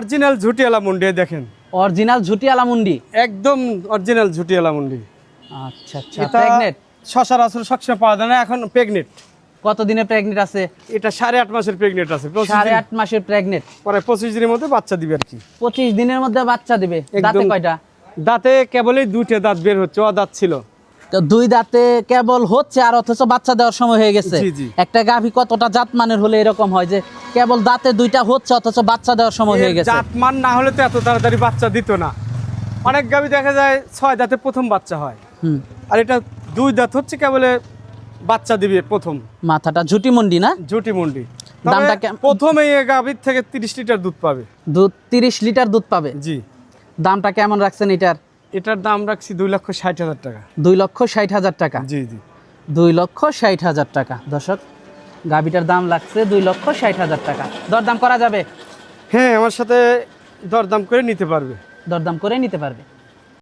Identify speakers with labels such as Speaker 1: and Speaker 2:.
Speaker 1: Original ঝুটিয়ালা মুন্ডি দেখেন।
Speaker 2: Original ঝুটিয়ালা মুন্ডি?
Speaker 1: একদম অরিজিনাল ঝুটিয়ালা মুন্ডি।
Speaker 2: আচ্ছা আচ্ছা প্রেগনেট
Speaker 1: সচরাচর সবসময় পাওয়া যায় না এখন প্রেগনেন্ট
Speaker 2: কত দিনে প্রেগনেট আছে?
Speaker 1: এটা সাড়ে আট মাসের প্রেগনেন্ট আছে
Speaker 2: সাড়ে আট মাসের প্রেগনেট
Speaker 1: পরে পঁচিশ দিনের মধ্যে বাচ্চা দিবে আর কি।
Speaker 2: পঁচিশ দিনের মধ্যে বাচ্চা দিবে। দাঁতে। কয়টা?
Speaker 1: দাঁতে কেবলই দুইটা দাঁত বের হচ্ছে ও দাঁত ছিল।
Speaker 2: তো দুই দাঁতে কেবল হচ্ছে আর অথচ বাচ্চা দেওয়ার সময় হয়ে গেছে। একটা গাভী কতটা জাত মানের হলে এরকম হয় যে কেবল দাঁতে দুইটা হচ্ছে অথচ বাচ্চা দেওয়ার সময় হয়ে গেছে?
Speaker 1: জাতমান না হলে তো এত তাড়াতাড়ি বাচ্চা দিত না। অনেক গাভি দেখা যায় ছয় দাঁতে প্রথম বাচ্চা হয়। আর এটা দুই দাঁত হচ্ছে কেবলে বাচ্চা দিবে প্রথম।
Speaker 2: মাথাটা ঝুটি মুন্ডি না
Speaker 1: ঝুটি মুন্ডি
Speaker 2: দামটা
Speaker 1: প্রথমে গাভীর থেকে তিরিশ লিটার দুধ পাবে।
Speaker 2: দুধ তিরিশ লিটার দুধ পাবে?
Speaker 1: জি।
Speaker 2: দামটা কেমন রাখছেন এটার?
Speaker 1: এটার দাম রাখছি দুই লক্ষ ষাট হাজার টাকা।
Speaker 2: দুই লক্ষ ষাট হাজার টাকা?
Speaker 1: জি জি।
Speaker 2: দুই লক্ষ ষাট হাজার টাকা। দর্শক গাভিটার দাম লাগছে দুই লক্ষ ষাট হাজার টাকা। দরদাম করা যাবে?
Speaker 1: হ্যাঁ আমার সাথে দরদাম করে নিতে পারবে।
Speaker 2: দরদাম করে নিতে পারবে।